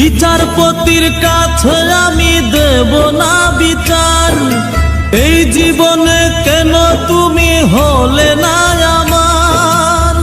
বিচারপতির কাছে আমি দেব না বিচার। এই জীবনে কেন তুমি হলে না আমার?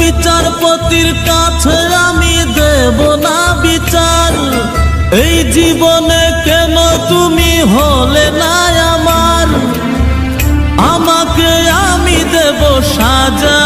বিচারপতির কাছে আমি দেব না বিচার। এই জীবনে কেন তুমি হলে না আমার? আমাকে আমি দেব সাজা।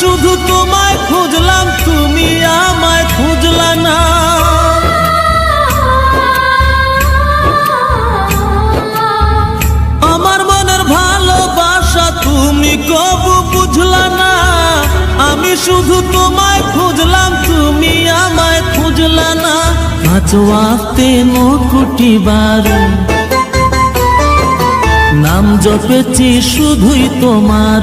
শুধু তোমায় খুঁজলাম, তুমি আমায় খুঁজলা না। আমার মনের ভালোবাসা তুমি কবু বুঝলা না। আমি শুধু তোমায় খুঁজলাম, তুমি আমায় খুঁজলা না। পাঁচওয়াতে নকুটি বারো। নাম জপেছি শুধুই তোমার।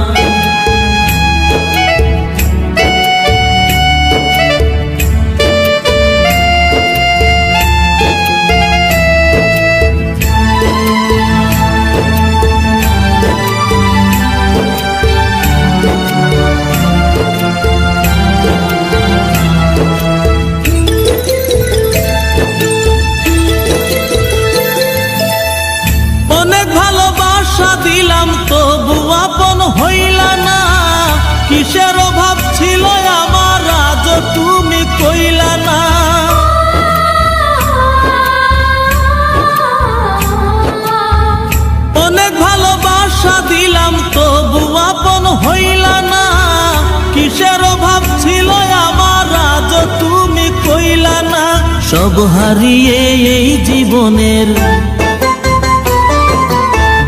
সব হারিয়ে এই জীবনের।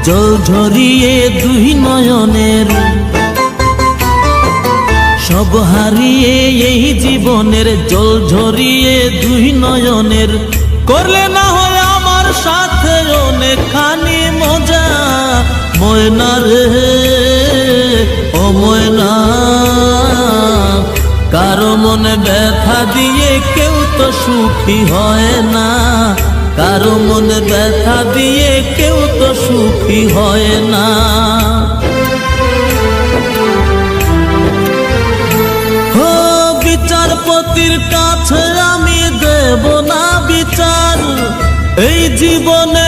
জল ঝরিয়ে দুই নয়নের। সব হারিয়ে এই জীবনের, জল ঝরিয়ে দুই নয়নের। করলে না হয় আমার সাথে অনেকখানি মজা। ময়না রে, ও ময়না। কারও মনে ব্যথা দিয়ে কেউ তো সুখী হয় না। কারও মনে ব্যথা দিয়ে কেউ তো সুখী হয় না। বিচারপতির কাছে আমি দেব না বিচার। এই জীবনে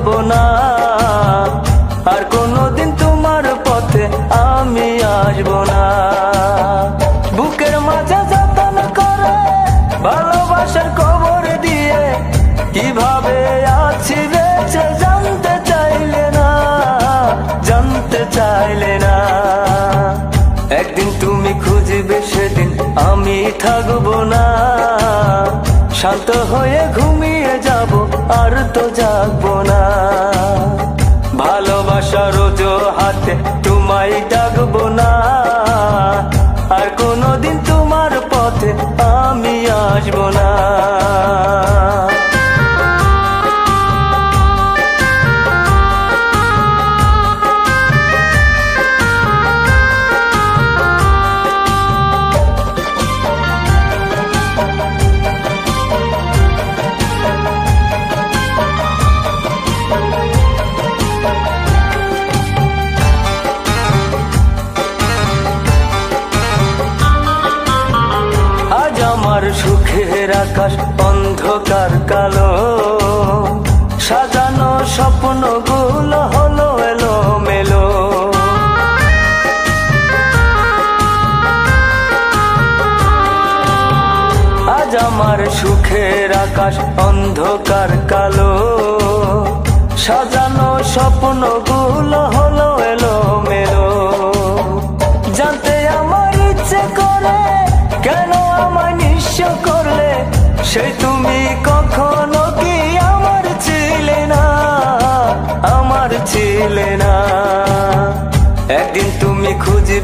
ডাকবো না। আর কোনোদিন তোমার পথে আমি আসব না। বুকের মাঝে করে, ভালোবাসার দিয়ে, কীভাবে আছি বেঁচে জানতে চাইলে না, জানতে চাইলে না। একদিন তুমি খুঁজবে, সেদিন আমি থাকব না। শান্ত হয়ে ঘুমিয়ে আর তো যাব না। ভালোবাসার হাতে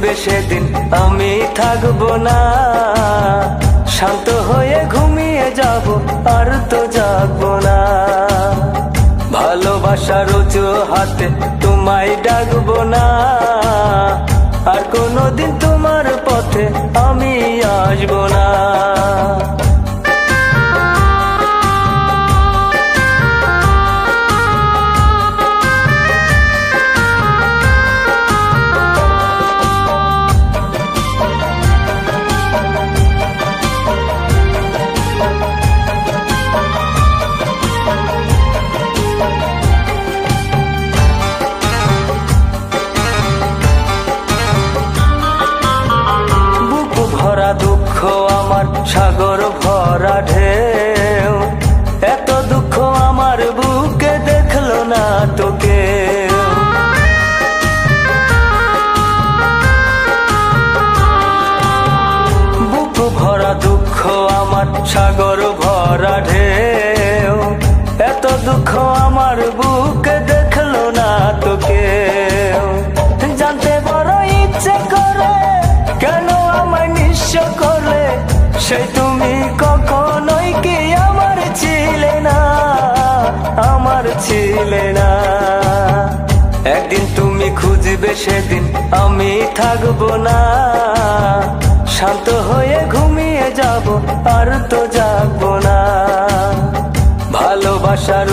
খুঁজবে সেদিন। আমি থাকব না। শান্ত হয়ে ঘুমিয়ে যাব, আর তো যাব না। ভালোবাসার উঁচু হাতে তোমায় ডাকবো না। আর কোনোদিন তোমার পথে আমি আসব না। থাকব না। শান্ত হয়ে ঘুমিয়ে যাব, আর তো জাগবো না। ভালোবাসার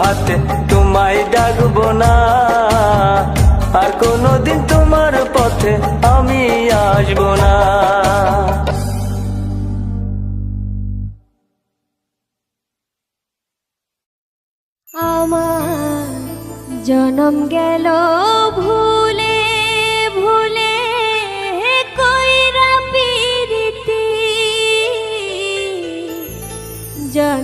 হাতে তোমায় ডাকবো না। আর কোনোদিন তোমার পথে আমি আসব না। আমার জনম গেল ভুলে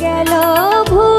গেল ভুল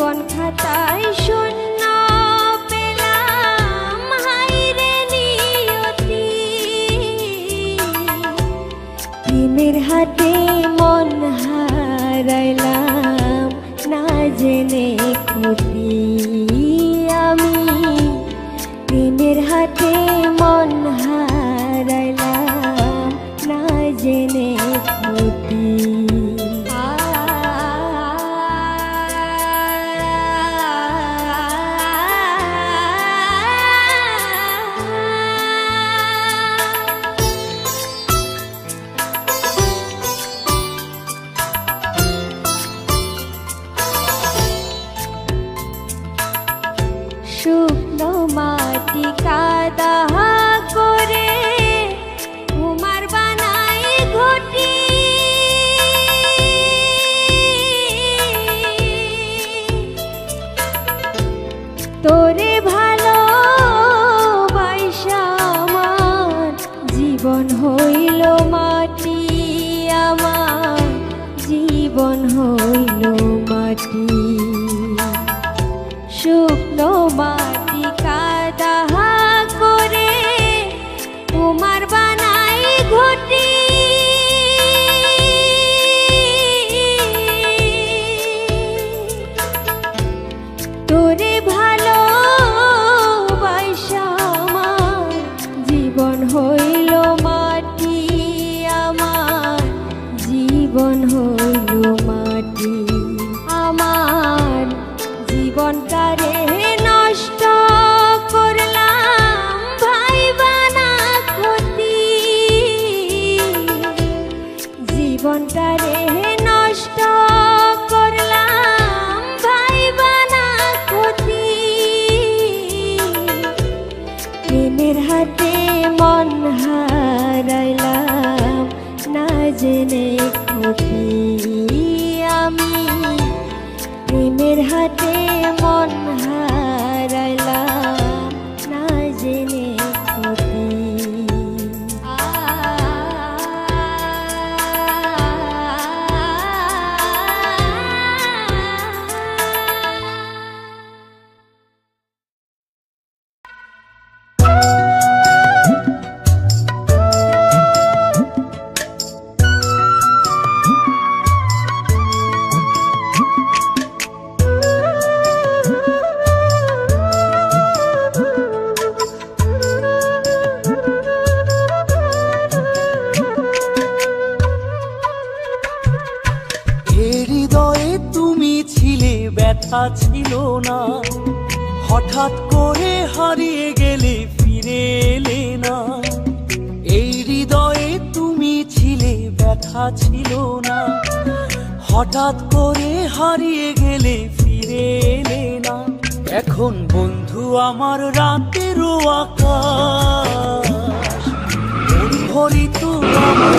জীবন খাতায় শূন্য পেলাম হাইরে নিয়তি। প্রেমের হাতে মন হারাইলাম, না জেনে ক্ষতি আমি। প্রেমের হাতে হঠাৎ করে হারিয়ে গেলে ফিরে এলে না। এখন বন্ধু আমার রাতেরও আকাশ। হরিত আমার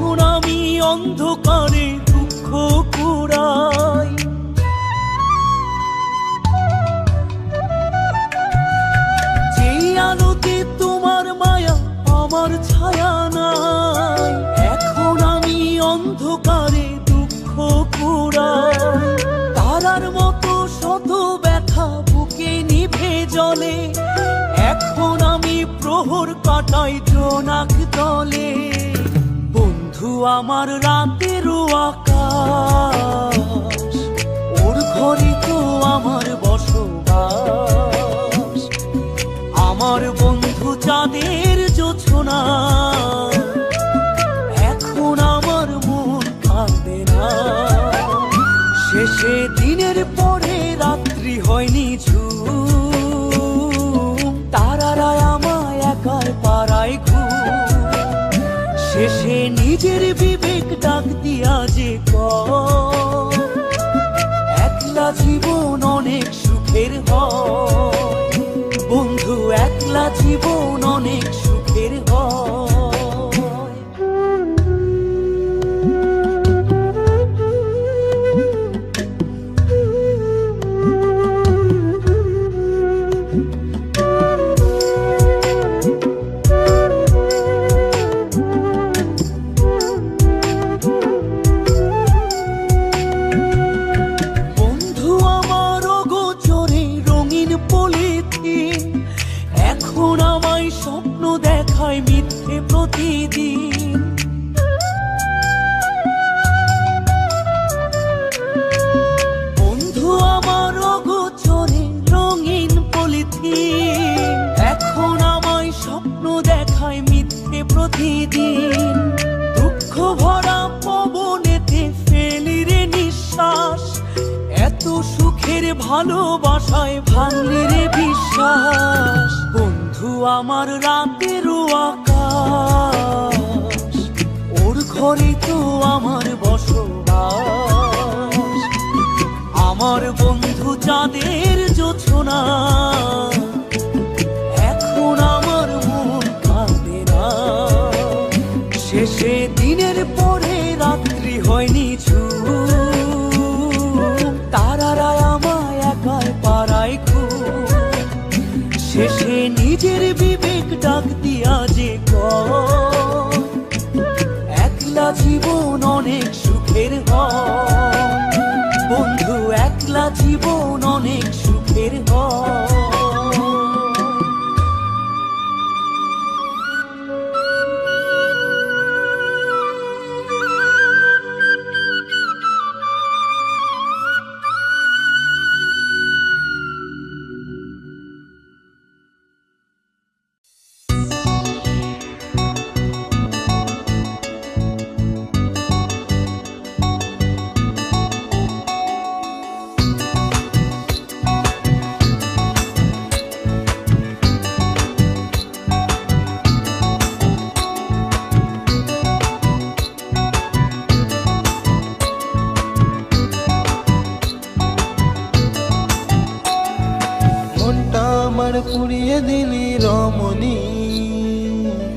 এখন আমি অন্ধকারে দুঃখ কুড়াই। যেই আলোতে তোমার মায়া আমার ছায়া নাই, এখন আমি অন্ধকারে দুঃখ কুড়াই। তারার মতো শত ব্যথা বুকে নিভে জলে, এখন আমি প্রহর কাটাই জোনাক তলে। বন্ধু, আমার রাতেরও আকাশ ওর ঘরে তো আমার বসবাস। আমার বন্ধু, চাঁদের জোছনা, এখন আমার মন কাঁদে না। শেষে দিনের পরে রাত্রি হয়নি ঝুম জীবন অনেক মিথ্যে প্রতিদিন। বন্ধু আমার গোচরে রঙিন পলিথিন, এখন আমায় স্বপ্ন দেখায় মিথ্যে প্রতিদিন। দুঃখ ভরা পবনেতে ফেলি রে নিঃশ্বাস, এত সুখের ভালোবাসায় ভাঙলি রে বিশ্বাস। বন্ধু আমার রাতেরও আকাশ ওর ঘরে তো আমার বসবাস। আমার বন্ধু চাঁদের জোছনা। এখন আমার মন কাঁদে না। শেষে দিনের পরে রাত্রি হয়নি দিলি রমণী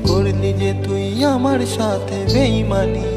করলি যে তুই আমার সাথে বেইমানি।